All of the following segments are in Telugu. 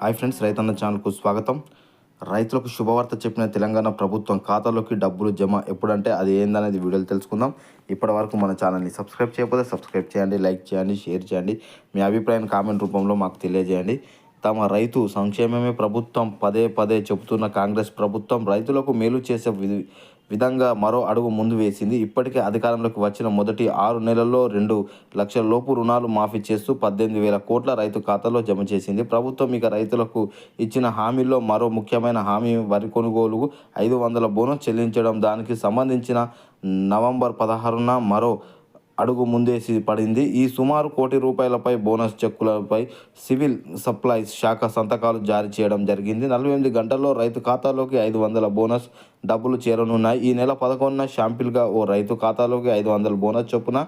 హాయ్ ఫ్రెండ్స్ రైతన్న ఛానల్కు స్వాగతం. రైతులకు శుభవార్త చెప్పిన తెలంగాణ ప్రభుత్వం ఖాతాలోకి డబ్బులు జమ ఎప్పుడంటే అది ఏందనేది వీడియోలు తెలుసుకుందాం. ఇప్పటి వరకు మన ఛానల్ని సబ్స్క్రైబ్ చేయకపోతే సబ్స్క్రైబ్ చేయండి లైక్ చేయండి షేర్ చేయండి. మీ అభిప్రాయాన్ని కామెంట్ రూపంలో మాకు తెలియజేయండి. తమ రైతు సంక్షేమమే ప్రభుత్వం పదే పదే చెబుతున్న కాంగ్రెస్ ప్రభుత్వం రైతులకు మేలు చేసే విధంగా మరో అడుగు ముందు వేసింది. ఇప్పటికే అధికారంలోకి వచ్చిన మొదటి ఆరు నెలల్లో రెండు లక్షల లోపు రుణాలు మాఫీ చేస్తూ పద్దెనిమిది వేల కోట్ల రైతు ఖాతాలో జమ చేసింది. ప్రభుత్వం ఇక రైతులకు ఇచ్చిన హామీల్లో మరో ముఖ్యమైన హామీ వరి కొనుగోలు ఐదు వందల బోనస్ చెల్లించడం. దానికి సంబంధించిన నవంబర్ పదహారున మరో అడుగు ముందేసి పడింది. ఈ సుమారు కోటి రూపాయలపై బోనస్ చెక్కులపై సివిల్ సప్లైస్ శాఖ సంతకాలు జారీ చేయడం జరిగింది. నలభై ఎనిమిది గంటల్లో రైతు ఖాతాలోకి ఐదు వందల బోనస్ డబ్బులు చేరనున్నాయి. ఈ నెల పదకొండున షాంపిల్గా ఓ రైతు ఖాతాలోకి ఐదు వందల బోనస్ చొప్పున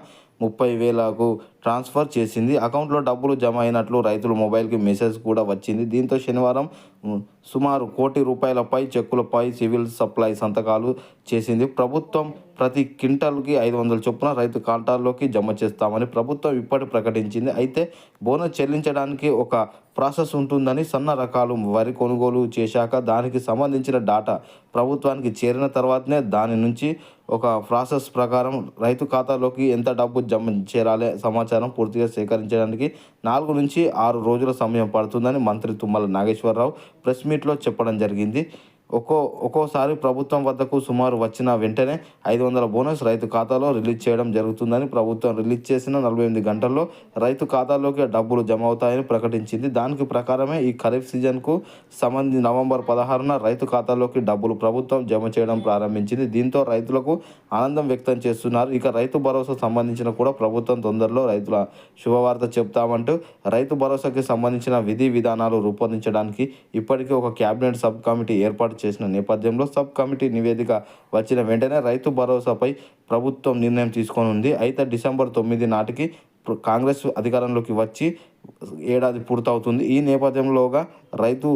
ముప్పై వేలకు ట్రాన్స్ఫర్ చేసింది. అకౌంట్లో డబ్బులు జమ అయినట్లు రైతుల మొబైల్కి మెసేజ్ కూడా వచ్చింది. దీంతో శనివారం సుమారు కోటి రూపాయలపై చెక్కులపై సివిల్ సప్లై సంతకాలు చేసింది. ప్రభుత్వం ప్రతి క్వింటాల్కి ఐదు వందల చొప్పున రైతు ఖాతాల్లోకి జమ చేస్తామని ప్రభుత్వం ఇప్పటి ప్రకటించింది. అయితే బోనస్ చెల్లించడానికి ఒక ప్రాసెస్ ఉంటుందని సన్న రకాలు వరి కొనుగోలు చేశాక దానికి సంబంధించిన డాటా ప్రభుత్వానికి చేరిన తర్వాతనే దాని నుంచి ఒక ప్రాసెస్ ప్రకారం రైతు ఖాతాలోకి ఎంత డబ్బు జమ చేరాలి సమాచారం పూర్తిగా సేకరించడానికి నాలుగు నుంచి ఆరు రోజుల సమయం పడుతుందని మంత్రి తుమ్మల నాగేశ్వరరావు ప్రెస్ మీట్లో చెప్పడం జరిగింది. ఒక్కో ఒక్కోసారి ప్రభుత్వం వద్దకు సుమారు వచ్చిన వెంటనే ఐదు వందల బోనస్ రైతు ఖాతాలో రిలీజ్ చేయడం జరుగుతుందని ప్రభుత్వం రిలీజ్ చేసిన నలభై ఎనిమిది గంటల్లో రైతు ఖాతాలోకి డబ్బులు జమ అవుతాయని ప్రకటించింది. దానికి ప్రకారమే ఈ ఖరీఫ్ సీజన్కు సంబంధించి నవంబర్ పదహారున రైతు ఖాతాలోకి డబ్బులు ప్రభుత్వం జమ చేయడం ప్రారంభించింది. దీంతో రైతులకు ఆనందం వ్యక్తం చేస్తున్నారు. ఇక రైతు భరోసా సంబంధించిన కూడా ప్రభుత్వం తొందరలో రైతుల శుభవార్త చెప్తామంటూ రైతు భరోసాకి సంబంధించిన విధి విధానాలు రూపొందించడానికి ఇప్పటికే ఒక కేబినెట్ సబ్ కమిటీ ఏర్పాటు చేసిన నేపథ్యంలో సబ్ కమిటీ నివేదిక వచ్చిన వెంటనే రైతు భరోసాపై ప్రభుత్వం నిర్ణయం తీసుకొని ఉంది అయితే డిసెంబర్ తొమ్మిది నాటికి కాంగ్రెస్ అధికారంలోకి వచ్చి ఏడాది పూర్తవుతుంది. ఈ నేపథ్యంలోగా రైతు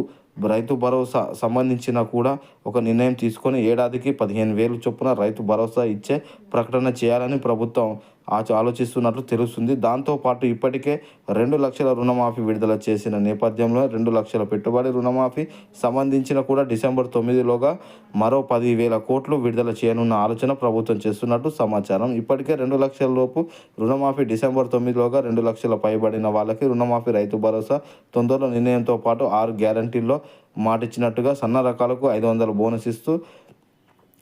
రైతు భరోసా సంబంధించిన కూడా ఒక నిర్ణయం తీసుకొని ఏడాదికి పదిహేను వేలు చొప్పున రైతు భరోసా ఇచ్చే ప్రకటన చేయాలని ప్రభుత్వం ఆచ ఆలోచిస్తున్నట్లు తెలుస్తుంది. దాంతోపాటు ఇప్పటికే రెండు లక్షల రుణమాఫీ విడుదల చేసిన నేపథ్యంలో రెండు లక్షల పెట్టుబడి రుణమాఫీ సంబంధించిన కూడా డిసెంబర్ తొమ్మిదిలోగా మరో పదివేల కోట్లు విడుదల చేయనున్న ఆలోచన ప్రభుత్వం చేస్తున్నట్టు సమాచారం. ఇప్పటికే రెండు లక్షల లోపు రుణమాఫీ డిసెంబర్ తొమ్మిదిలోగా రెండు లక్షల పైబడిన వాళ్ళకి రుణమాఫీ రైతు భరోసా తొందరలో నిర్ణయంతో పాటు ఆరు గ్యారంటీల్లో మాటిచ్చినట్టుగా సన్న రకాలకు ఐదు వందల బోనస్ ఇస్తూ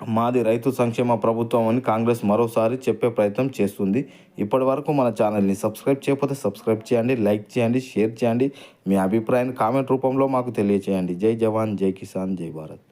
మాది రైతు సంక్షేమ ప్రభుత్వం అని కాంగ్రెస్ మరోసారి చెప్పే ప్రయత్నం చేస్తుంది. ఇప్పటి వరకు మన ఛానల్ని సబ్స్క్రైబ్ చేయకపోతే సబ్స్క్రైబ్ చేయండి లైక్ చేయండి షేర్ చేయండి. మీ అభిప్రాయాన్ని కామెంట్ రూపంలో మాకు తెలియచేయండి. జై జవాన్ జై కిసాన్ జై భారత్.